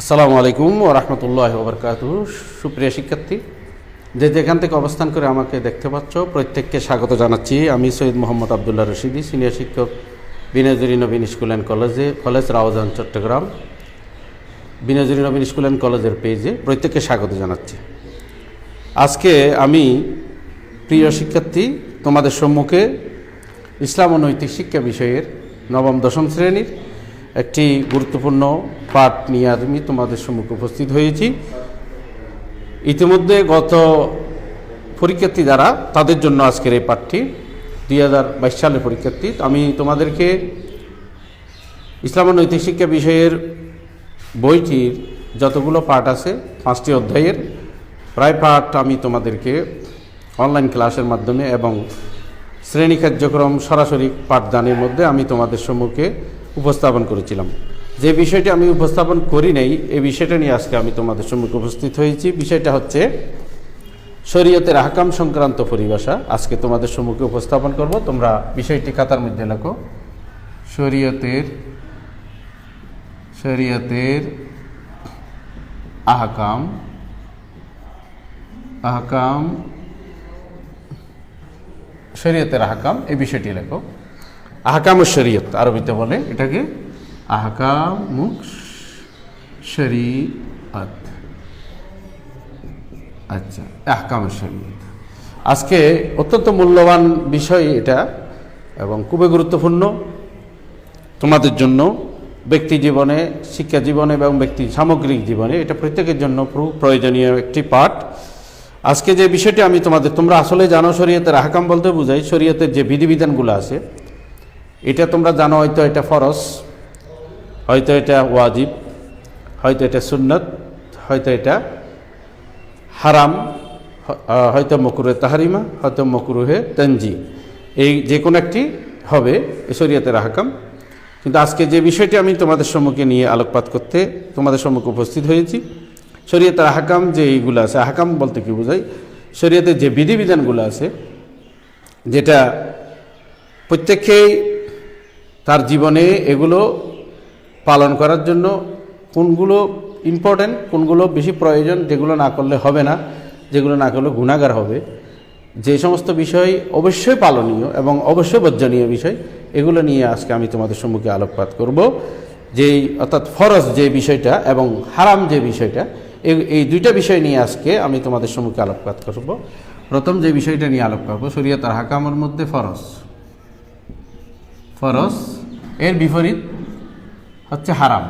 আসসালামু আলাইকুম ও রহমতুল্লাহ ওবরকাত সুপ্রিয় শিক্ষার্থী, যে যেখান থেকে অবস্থান করে আমাকে দেখতে পাচ্ছ, প্রত্যেককে স্বাগত জানাচ্ছি। আমি সৈয়দ মোহাম্মদ আবদুল্লাহ রশিদি, সিনিয়র শিক্ষক বিনাজুরি নবীন স্কুল অ্যান্ড কলেজে, college Raozan Chattogram. Binajuri Nabin school and কলেজের পেজে প্রত্যেককে স্বাগত জানাচ্ছি। আজকে আমি, প্রিয় শিক্ষার্থী, তোমাদের সম্মুখে ইসলাম ও নৈতিক শিক্ষা বিষয়ের নবম, দশম শ্রেণির একটি গুরুত্বপূর্ণ পাঠ নিয়ে আমি তোমাদের সম্মুখে উপস্থিত হয়েছি। ইতিমধ্যে গত পরীক্ষার্থী যারা, তাদের জন্য আজকের এই পাঠটি। দুই হাজার বাইশ সালের পরীক্ষার্থী। আমি তোমাদেরকে ইসলাম নৈতিক শিক্ষা বিষয়ের বইটির যতগুলো পাঠ আছে, পাঁচটি অধ্যায়ের প্রায় পাঠ আমি তোমাদেরকে অনলাইন ক্লাসের মাধ্যমে এবং শ্রেণি কার্যক্রম সরাসরি পাঠদানের মধ্যে আমি তোমাদের সম্মুখে উপস্থাপন করেছিলাম। যে বিষয়টি আমি উপস্থাপন করি নাই, এই বিষয়টা নিয়ে আজকে আমি তোমাদের সম্মুখে উপস্থিত হয়েছি। বিষয়টা হচ্ছে শরীয়তের আহকাম সংক্রান্ত পরিভাষা। আজকে তোমাদের সম্মুখে উপস্থাপন করব। তোমরা বিষয়টি খাতার মধ্যে লেখো। শরীয়তের শরীয়তের আহকাম আহকাম, শরীয়তের আহকাম, এই বিষয়টি লেখো। আহকাম শরীয়ত, আরবিতে বলে এটাকে আহকাম শরীয়ত। আচ্ছা আহকাম শরীয়ত। আজকে অত্যন্ত মূল্যবান বিষয় এটা এবং খুবই গুরুত্বপূর্ণ। তোমাদের জন্য, ব্যক্তি জীবনে, শিক্ষা জীবনে এবং ব্যক্তি সামগ্রিক জীবনে এটা প্রত্যেকের জন্য প্রয়োজনীয় একটি পাঠ। আজকে যে বিষয়টি আমি তোমাদের, তোমরা আসলে জানো শরীয়তের আহকাম বলতে বোঝাই, শরীয়তের যে বিধিবিধানগুলো আছে, এটা তোমরা জানো হয়তো এটা ফরজ। হয়তো এটা ওয়াজিব, হয়তো এটা সুন্নত, হয়তো এটা হারাম হয়তো মকুরে তাহারিমা, হয়তো মকরুহে তঞ্জি এই যে কোনো একটি হবে শরীয়তের আহকাম। কিন্তু আজকে যে বিষয়টি আমি তোমাদের সম্মুখে নিয়ে আলোকপাত করতে তোমাদের সম্মুখে উপস্থিত হয়েছি, শরীয়তের আহকাম যে এইগুলো আছে, আহকাম বলতে কি বোঝাই শরীয়তের যে বিধিবিধানগুলো আছে, যেটা প্রত্যেককেই তার জীবনে এগুলো পালন করার জন্য কোনগুলো ইম্পর্ট্যান্ট কোনগুলো বেশি প্রয়োজন, যেগুলো না করলে হবে না, যেগুলো না করলে গুণাগার হবে, যে সমস্ত বিষয় অবশ্যই পালনীয় এবং অবশ্যই বর্জনীয় বিষয়, এগুলো নিয়ে আজকে আমি তোমাদের সম্মুখে আলোকপাত করব। যেই, অর্থাৎ ফরজ যে বিষয়টা এবং হারাম যে বিষয়টা এই- দুইটা বিষয় নিয়ে আজকে আমি তোমাদের সম্মুখে আলোকপাত করব। প্রথম যে বিষয়টা নিয়ে আলোক করব, শরীয়ত আর হাকামের মধ্যে ফরজ। ফরজ, এর বিপরীত হচ্ছে হারাম।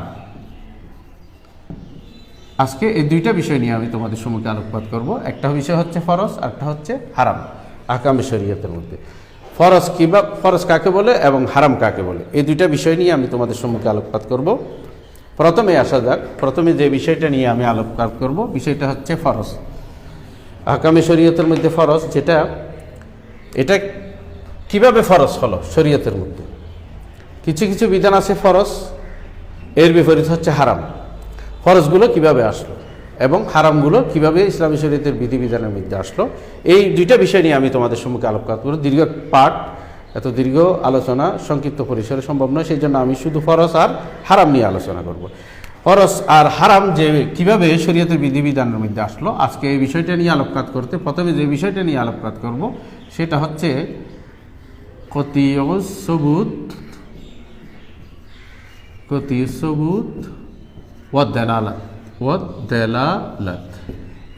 আজকে এই দুইটা বিষয় নিয়ে আমি তোমাদের সম্মুখে আলোকপাত করব। একটা বিষয় হচ্ছে ফরজ আর একটা হচ্ছে হারাম। আকামে শরীয়তের মধ্যে। ফরজ কিবা, ফরজ কাকে বলে এবং হারাম কাকে বলে? এই দুইটা বিষয় নিয়ে আমি তোমাদের সম্মুখে আলোকপাত করব। প্রথমে আসা যাক। প্রথমে যে বিষয়টা নিয়ে আমি আলোকপাত করব, বিষয়টা হচ্ছে ফরজ। আকামে শরীয়তের মধ্যে ফরজ যেটা, এটা কীভাবে ফরজ হলো শরীয়তের মধ্যে? কিছু কিছু বিধান আছে ফরজ। এর বিপরীত হচ্ছে হারাম। ফরজগুলো কীভাবে আসলো এবং হারামগুলো কীভাবে ইসলামী শরীয়তের বিধিবিধানের মধ্যে আসলো, এই দুইটা বিষয় নিয়ে আমি তোমাদের সম্মুখে আলোকপাত করব। দীর্ঘ পাঠ, এত দীর্ঘ আলোচনা সংক্ষিপ্ত পরিসরে সম্ভব নয় সেই জন্য আমি শুধু ফরজ আর হারাম নিয়ে আলোচনা করব। ফরজ আর হারাম যে কীভাবে শরীয়তের বিধিবিধানের মধ্যে আসলো, আজকে এই বিষয়টা নিয়ে আলোকপাত করতে, প্রথমে যে বিষয়টা নিয়ে আলোকপাত করব, সেটা হচ্ছে কতীয় সবুত কতি সবুত ওয়াদ্দালালাত ওয়াদ্দালালাত।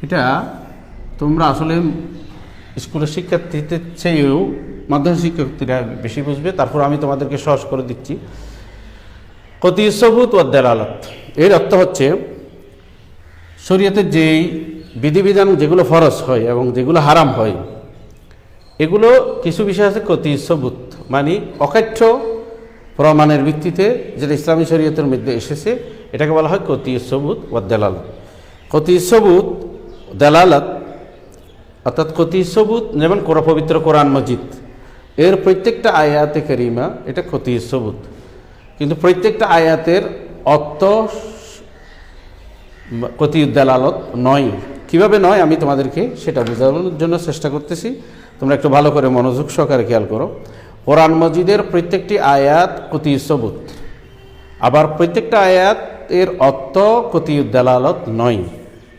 এটা তোমরা আসলে স্কুলের শিক্ষার্থীদের চেয়েও মাধ্যমিক শিক্ষার্থীরা বেশি বুঝবে, তারপর আমি তোমাদেরকে সহজ করে দিচ্ছি। কতি সবুত ওয়াদ্দালালাত, এর অর্থ হচ্ছে শরীয়তের যেই বিধিবিধান যেগুলো ফরজ হয় এবং যেগুলো হারাম হয়, এগুলো কিছু বিষয় আছে কতি সবুত মানে অকাঠ্য প্রমাণের ভিত্তিতে যেটা ইসলামী শরীয়তের মধ্যে এসেছে, এটাকে বলা হয় কতি সবুত ও দেলালত। কতি সবুত, দেলালত, অর্থাৎ কতি সবুত, যেমন কোরআ পবিত্র কোরআন মজিদ। এর প্রত্যেকটা আয়াতে করিমা এটা কতি সবুত। কিন্তু প্রত্যেকটা আয়াতের অর্থ কতি দেলালত নয়। কীভাবে নয় আমি তোমাদেরকে সেটা বোঝানোর জন্য চেষ্টা করতেছি। তোমরা একটু ভালো করে মনোযোগ সহকারে খেয়াল করো। কোরআন মজিদের প্রত্যেকটি আয়াত কতি সবুত। আবার প্রত্যেকটা আয়াত এর অর্থ কতিউদ্দালালত নয়।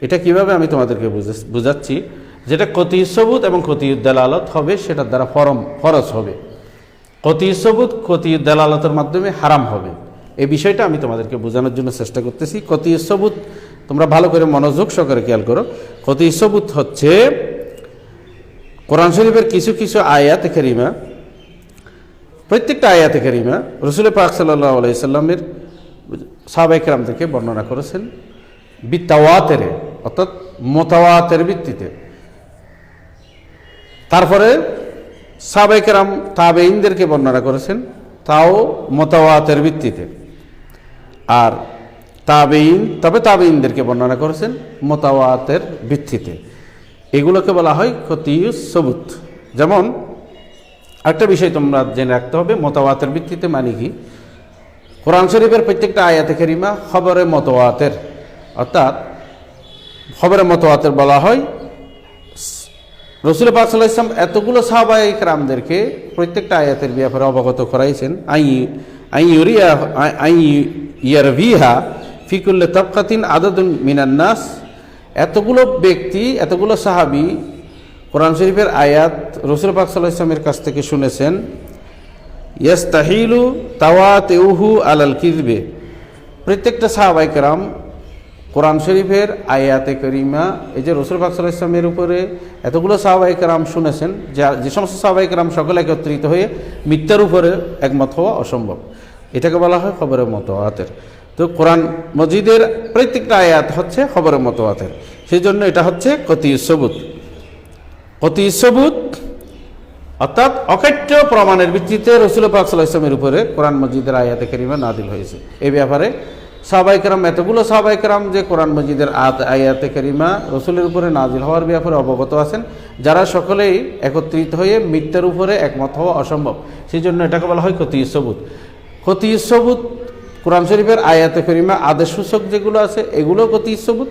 এটা কীভাবে আমি তোমাদেরকে বুঝে- বুঝাচ্ছি? যেটা কতি সবুত এবং কতিউদ্দালালত হবে, সেটার দ্বারা ফরম, ফরজ হবে। কতি সবুত কতি দালালতের মাধ্যমে হারাম হবে। এই বিষয়টা আমি তোমাদেরকে বোঝানোর জন্য চেষ্টা করতেছি। কতি সবুত, তোমরা ভালো করে মনোযোগ সহকারে খেয়াল করো। কতি সবুত হচ্ছে কোরআন শরীফের কিছু কিছু আয়াত কেরিমা প্রত্যেকটা আয়াতে কেরিমা রসুল পাক সাল্লাহ আলাইসাল্লামের থেকে বর্ণনা করেছেন বিত্তাওয়াতেরে অর্থাৎ মোতাওয়াতের ভিত্তিতে। তারপরে সাবেকেরাম তাবেইনদেরকে বর্ণনা করেছেন, তাও মোতাওয়াতের ভিত্তিতে। আর তাবেইন তবে তাবেইনদেরকে বর্ণনা করেছেন, মোতাওয়াতের ভিত্তিতে। এগুলোকে বলা হয় কতিউস সবুত যেমন একটা বিষয় তোমরা জেনে রাখতে হবে মোতাওয়াতের ভিত্তিতে মানে কি? কোরআন শরীফের প্রত্যেকটা আয়াতে কেরিমা খবরে মতওয়াতের অর্থাৎ খবরে মতওয়াতের বলা হয়, রসুল পাক ইসলাম এতগুলো সাহাবাহিক রামদেরকে প্রত্যেকটা আয়াতের ব্যাপারে অবগত করাইছেন, আই আই ইউরিয়া, আই ইয়ার ভিহা ফিকুল্লে তবকাতিন আদাদুন মিনান্নাস। এতগুলো ব্যক্তি, এতগুলো সাহাবি কোরআন শরীফের আয়াত রসুল পাক সাল্লাহ ইসলামের কাছ থেকে শুনেছেন, ইয়াস্তাহিলু তাওয়া তেউহু আলাল কিরবে প্রত্যেকটা সাহাবাই কেরাম কোরআন শরীফের আয়াতে করিমা, এই যে রসুল পাক সাল্লাহ ইসলামের উপরে এতগুলো সাহাবাই কেরাম শুনেছেন, যা, যে সমস্ত সাহাবাই কেরাম সকলে একত্রিত হয়ে মিথ্যার উপরে একমত হওয়া অসম্ভব। এটাকে বলা হয় খবরের মতো হাতের তো কোরআন মজিদের প্রত্যেকটা আয়াত হচ্ছে খবরের মতো হাতের সেই জন্য এটা হচ্ছে কতি সবুত। অতি সবুত, অর্থাৎ অকাট্য প্রমাণের ভিত্তিতে রসুল পাক সাল্লাহ ইসলামের উপরে কোরআন মসজিদের আয়াতে করিমা নাদিল হয়েছে। এই ব্যাপারে সাহবাইকরাম এতগুলো সাহবাইকরাম যে কোরআন মসজিদের আত আয়াতে করিমা রসুলের উপরে নাজিল হওয়ার ব্যাপারে অবগত আছেন, যারা সকলেই একত্রিত হয়ে মিথ্যার উপরে একমত হওয়া অসম্ভব। সেই জন্য এটাকে বলা হয় ক্ষতি সবুত। ক্ষতি সবুত, কোরআন শরীফের আয়াতে করিমা আদেশ সূচক যেগুলো আছে, এগুলো ক্ষতি সবুত।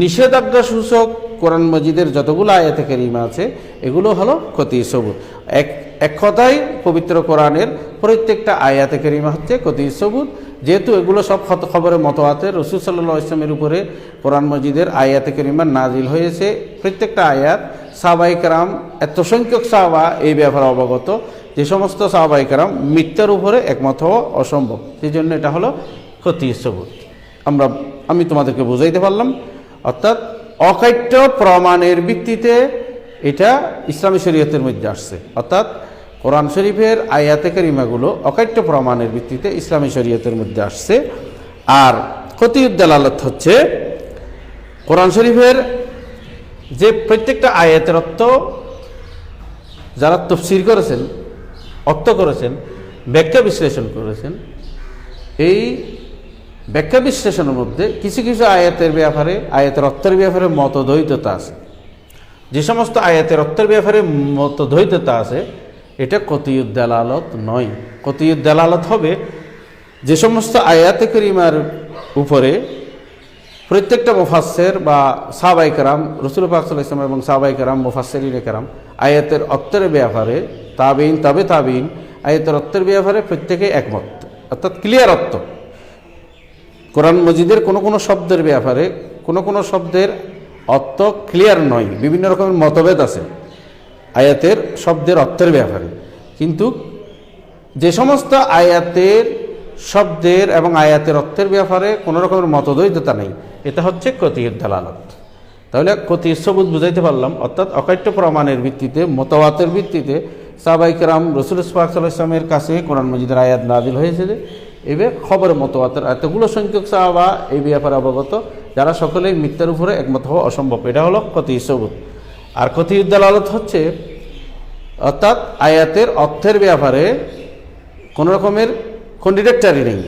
নিষেধাজ্ঞা সূচক কোরআন মজিদের যতগুলো আয়াতে কেরিমা আছে, এগুলো হলো ক্ষতি সবুত। এক এক কথায় পবিত্র কোরআনের প্রত্যেকটা আয়াতে কেরিমা হচ্ছে ক্ষতি সবুত। যেহেতু এগুলো সব খবরের মতো আছে রসুল সাল্লাহ ইসলামের উপরে কোরআন মজিদের আয়াতে কেরিমা নাজিল হয়েছে। প্রত্যেকটা আয়াত সাহবাইকারাম এত সংখ্যক সাহবা এই ব্যাপারে অবগত যে সমস্ত সাহবাইকারাম মিথ্যার উপরে একমত হওয়া অসম্ভব। সেই জন্য এটা হলো ক্ষতি সবুত। আমরা, আমি তোমাদেরকে বুঝাইতে পারলাম। অর্থাৎ অকাট্য প্রমাণের ভিত্তিতে এটা ইসলামী শরীয়তের মধ্যে আসছে। অর্থাৎ কোরআন শরীফের আয়াতে কারিমাগুলো অকাট্য প্রমাণের ভিত্তিতে ইসলামী শরীয়তের মধ্যে আসছে। আর ক্ষতিউদ্দালালত হচ্ছে কোরআন শরীফের যে প্রত্যেকটা আয়াতের অর্থ যারা তফসির করেছেন, অর্থ করেছেন, ব্যাখ্যা বিশ্লেষণ করেছেন, এই ব্যাখ্যা বিশ্লেষণের মধ্যে কিছু কিছু আয়াতের ব্যাপারে, আয়াতের অর্থের ব্যাপারে মতদ্বৈততা আছে। যে সমস্ত আয়াতের অর্থের ব্যাপারে মতদ্বৈততা আছে, এটা কতিউদ্দালালত নয়। কতিউদ্দালালত হবে যে সমস্ত আয়াতে করিমার উপরে প্রত্যেকটা মুফাসের বা সাহাবাই কারাম, রসুল পাক সাল্লাহ ইসলাম এবং সাহাবাই কারাম মুফাসেরিন কারাম, আয়াতের অর্থের ব্যাপারে, তাবিন, তবে তাবিন, আয়াতের অর্থের ব্যাপারে প্রত্যেকে একমত। অর্থাৎ ক্লিয়ার অর্থ। কোরআন মজিদের কোনো কোনো শব্দের ব্যাপারে, কোনো কোনো শব্দের অর্থ ক্লিয়ার নয়। বিভিন্ন রকমের মতভেদ আছে আয়াতের শব্দের অর্থের ব্যাপারে। কিন্তু যে সমস্ত আয়াতের শব্দের এবং আয়াতের অর্থের ব্যাপারে কোনো রকমের মতদ্বৈততা নেই। এটা হচ্ছে কতির দালালত। তাহলে কতির সবুজ বুঝাইতে পারলাম, অর্থাৎ অকাট্য প্রমাণের ভিত্তিতে মতওয়াতের ভিত্তিতে সাবাইকরাম রসুল ইসফাক সাল্লাহ ইসলামের কাছে কোরআন মজিদের আয়াত নাজিল হয়েছে যে এবার খবর মতওয়াতের এতগুলো সংখ্যক সাহাবা এই ব্যাপারে অবগত, যারা সকলেই মিথ্যার উপরে একমত হওয়া অসম্ভব। এটা হলো কতি সবুত। আর কতি দালালত হচ্ছে, অর্থাৎ আয়াতের অর্থের ব্যাপারে কোনো রকমের কন্ডিডেক্টারি নেই।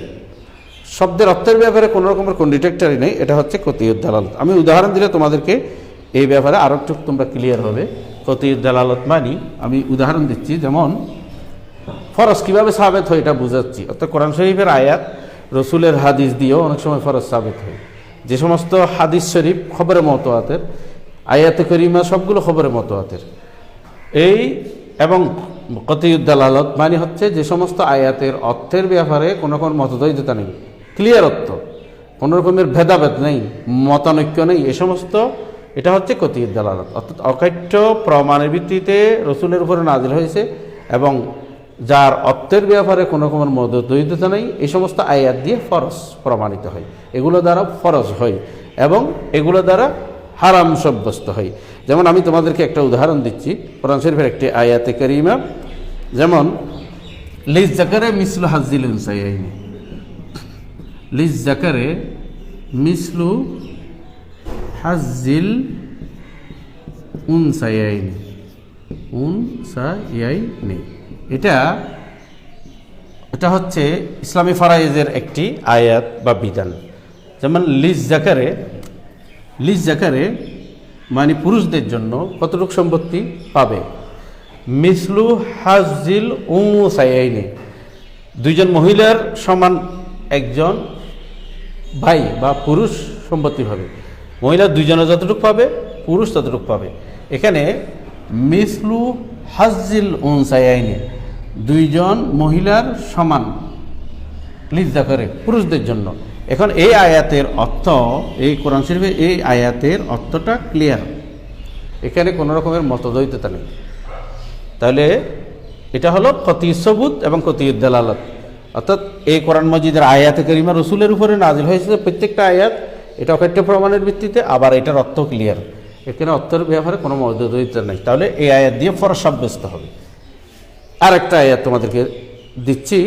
শব্দের অর্থের ব্যাপারে কোনো রকমের কন্ডিডেক্টারি নেই, এটা হচ্ছে কতিউদ দালালত আমি উদাহরণ দিলে তোমাদেরকে এই ব্যাপারে আরও একটু তোমরা ক্লিয়ার হবে। কতিউদ দালালত মানি, আমি উদাহরণ দিচ্ছি, যেমন ফরজ কীভাবে সাবেত হয় এটা বুঝাচ্ছি। অর্থাৎ কোরআন শরীফের আয়াত, রসুলের হাদিস দিয়েও অনেক সময় ফরজ সাবেত হয়। যে সমস্ত হাদিস শরীফ খবরের মতো হাতের আয়াতে করিমা সবগুলো খবরের মতো হাতের এই এবং কতিউদ্দালালত মানে হচ্ছে যে সমস্ত আয়াতের অর্থের ব্যাপারে কোনো কোনো মতদ্বৈততা নেই। ক্লিয়ার অর্থ। কোনো রকমের ভেদাভেদ নেই, মতানৈক্য নেই। এ সমস্ত, এটা হচ্ছে কতির দালালত অর্থাৎ অকাট্য প্রমাণের ভিত্তিতে রসুলের উপরে নাজিল হয়েছে এবং যার অর্থের ব্যাপারে কোনো রকমের মদদ্বৈততা নেই, এই সমস্ত আয়াত দিয়ে ফরজ প্রমাণিত হয়। এগুলো দ্বারা ফরজ হয় এবং এগুলো দ্বারা হারাম সাব্যস্ত হয়। যেমন আমি তোমাদেরকে একটা উদাহরণ দিচ্ছি। কোরআন শরীফের একটি আয়াতে করিমা, যেমন লিজ জাকারে মিসলু হাজিল উনসাইয়াইনি লিজ জাকারে মিসলু হাজিল উনসাইয়াইনি উনসাইয়াইনি এটা এটা হচ্ছে ইসলামী ফারাইজের একটি আয়াত বা বিধান। যেমন, লিজ জাকারে লিজ জাকারে মানে পুরুষদের জন্য কতটুকু সম্পত্তি পাবে? মিসলু হাজিল উ সাইয়াইনে। দুইজন মহিলার সমান একজন ভাই বা পুরুষ সম্পত্তি পাবে। মহিলা দুইজনে যতটুকু পাবে, পুরুষ ততটুকু পাবে। এখানে মিসলু হাজিল উনসাইয়াইনে দুইজন মহিলার সমান। লিজ্জা করে পুরুষদের জন্য। এখন এই আয়াতের অর্থ, এই কোরআন শরীফে এই আয়াতের অর্থটা ক্লিয়ার এখানে কোনো রকমের মতদ্বৈততা নেই। তাহলে এটা হলো কতি সবুত এবং কতি দালালত। অর্থাৎ এই কোরআন মজিদের আয়াতে করিমা রসুলের উপরে নাজিল হয়েছে প্রত্যেকটা আয়াত, এটা অকাট্য প্রমাণের ভিত্তিতে, আবার এটার অর্থ ক্লিয়ার এখানে অর্থের ব্যাপারে কোনো মতদ্বৈততা নেই। তাহলে এই আয়াত দিয়ে ফরজ সাব্যস্ত হবে। আর একটা আয়াত তোমাদেরকে দিচ্ছি।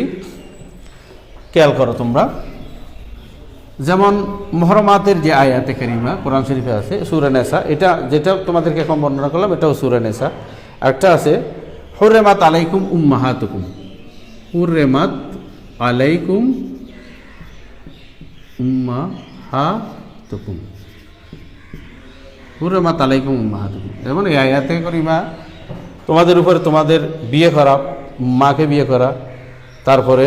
খেয়াল করো তোমরা। যেমন মহরমাতের যে আয়াতে কারিমা, কোরআন শরীফে আছে সুরানেসা এটা যেটা তোমাদেরকে এখন বর্ণনা করলাম, এটাও সুরানেসা একটা আছে হুরেমাত আলাইকুম উম্মাহাতুকুম। হুরেমাত আলাইকুম উম্মাহাতুকুম। হুরেমাত আলাইকুম উম্মাহাতুকুম। যেমন এই আয়াতে করিমা তোমাদের উপরে তোমাদের বিয়ে করা, মাকে বিয়ে করা, তারপরে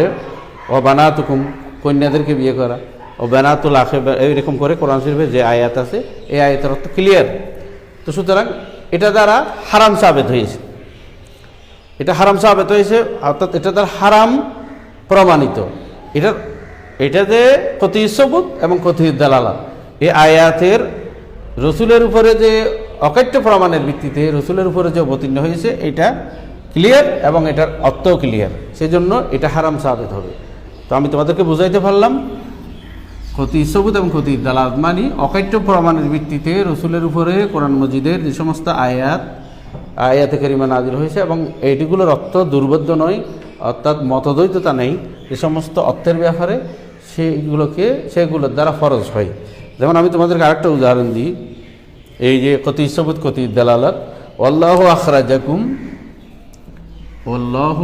ও বানাতুকুম কন্যাদেরকে বিয়ে করা ও বেনাতুল আখে এইরকম করে কোরআন শরীফে যে আয়াত আছে, এই আয়াতের অর্থ ক্লিয়ার তো সুতরাং এটা দ্বারা হারাম সাবেত হয়েছে। এটা হারাম সাবেত হয়েছে, অর্থাৎ এটা দ্বারা হারাম প্রমাণিত। এটার এটাতে কতি সবুত এবং কতি দালালা এই আয়াতের রসুলের উপরে যে অকাট্য প্রমাণের ভিত্তিতে রসুলের উপরে যে অবতীর্ণ হয়েছে, এটা ক্লিয়ার এবং এটার অর্থও ক্লিয়ার সেজন্য এটা হারাম সাবেত হবে। তো আমি তোমাদেরকে বুঝাইতে পারলাম, ক্ষতি সবুত এবং ক্ষতি দালাত মানি অকাট্য প্রমাণের ভিত্তিতে রসুলের উপরে কোরআন মজিদের যে সমস্ত আয়াত, আয়াতে করিমা নাজির হয়েছে এবং এইটিগুলোর অর্থ দুর্বোধ্য নয়, অর্থাৎ মতদ্বৈততা নেই। যে সমস্ত অর্থের ব্যাপারে সেইগুলোকে সেগুলোর দ্বারা ফরজ হয়। যেমন আমি তোমাদেরকে আরেকটা উদাহরণ দিই। এই যে কতি সবুত কতি দালালত অল্লাহ আখরাজাকুম অল্লাহ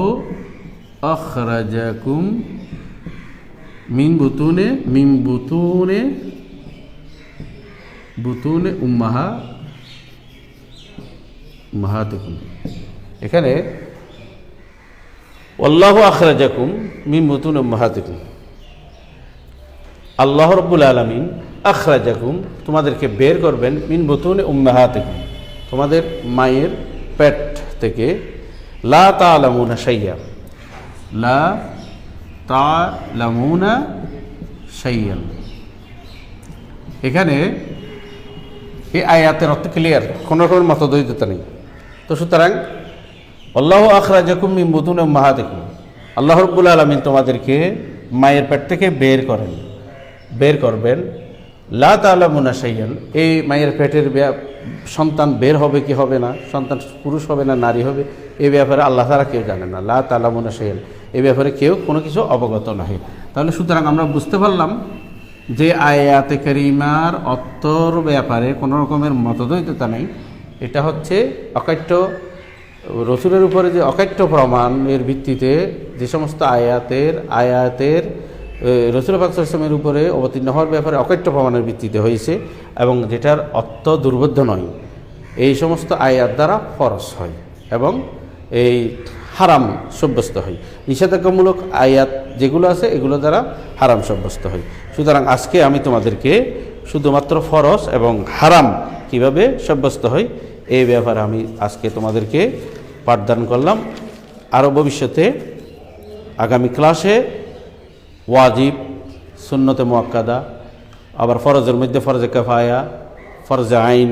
আখরাজাকুম মিন বুতুনে মিন বুতুনে বুতুনে উম্মাহা মাহাতুকুম এখানে আল্লাহ আখরাজাকুম মিন বুতুন উম্মাহাতুকুম। আল্লাহ রব্বুল আলমিন আখরাজাকুম, তোমাদেরকে বের করবেন মিন বুতুনে উম্মাহাতুকুম, তোমাদের মায়ের পেট থেকে। লা তালামুনা সাইয়া লা তালামুনা সাইয়ান এখানে এই আয়াতের অর্থ ক্লিয়ার কোনো রকমের মতদ্বৈততা নেই। তো সুতরাং, আল্লাহ আখরা যখন মিম্বুতুন মাহা দেখুন আল্লাহ রব্বুল আলমিন তোমাদেরকে মায়ের পেট থেকে বের করেন, বের করবেন। লা তালামুনা সাইয়ান এই মায়ের পেটের সন্তান বের হবে কি হবে না? সন্তান পুরুষ হবে না নারী হবে? এ ব্যাপারে আল্লাহ তারা কেউ জানে না। লা তালামুনা সাইয়ান এই ব্যাপারে কেউ কোনো কিছু অবগত নহে। তাহলে সুতরাং আমরা বুঝতে পারলাম যে আয়াতে করিমার অত্তর ব্যাপারে কোনো রকমের মতদ্বৈততা নেই। এটা হচ্ছে অকাট্য রসুলের উপরে যে অকাট্য প্রমাণের ভিত্তিতে যে সমস্ত আয়াতের আয়াতের এ, রসুল পাকসমের উপরে অবতীর্ণ হওয়ার ব্যাপারে অকাট্য প্রমাণের ভিত্তিতে হয়েছে এবং যেটার অর্থ দুর্বোধ্য নয়। এই সমস্ত আয়াত দ্বারা ফরস হয় এবং এই হারাম সাব্যস্ত হয়। নিষেধাজ্ঞামূলক আয়াত যেগুলো আছে, এগুলো দ্বারা হারাম সাব্যস্ত হয়। সুতরাং আজকে আমি তোমাদেরকে শুধুমাত্র ফরস এবং হারাম কীভাবে সাব্যস্ত হয় এই ব্যাপারে আমি আজকে তোমাদেরকে পাঠদান করলাম। আরও ভবিষ্যতে আগামী ক্লাসে ওয়াজিব, সুন্নতে মোয়াক্কাদা, আবার ফরজের মধ্যে ফরজে কেফায়া, ফরজে আইন,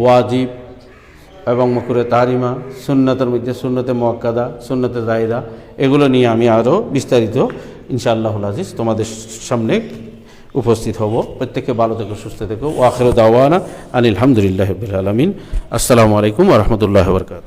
ওয়াজিব এবং মকুরে তাহারিমা, সুন্নতের মধ্যে সুন্নতে মোয়াক্কাদা, সুন্নতে জায়দা, এগুলো নিয়ে আমি আরও বিস্তারিত ইনশাআল্লাহুল আজিজ তোমাদের সামনে উপস্থিত হব। প্রত্যেকে ভালো থেকো, সুস্থ থেকো। ওয়াখির দাওয়ানা আনিল আলমিন। আসসালামু আলাইকুম রহমতুল্লাহ বরকাত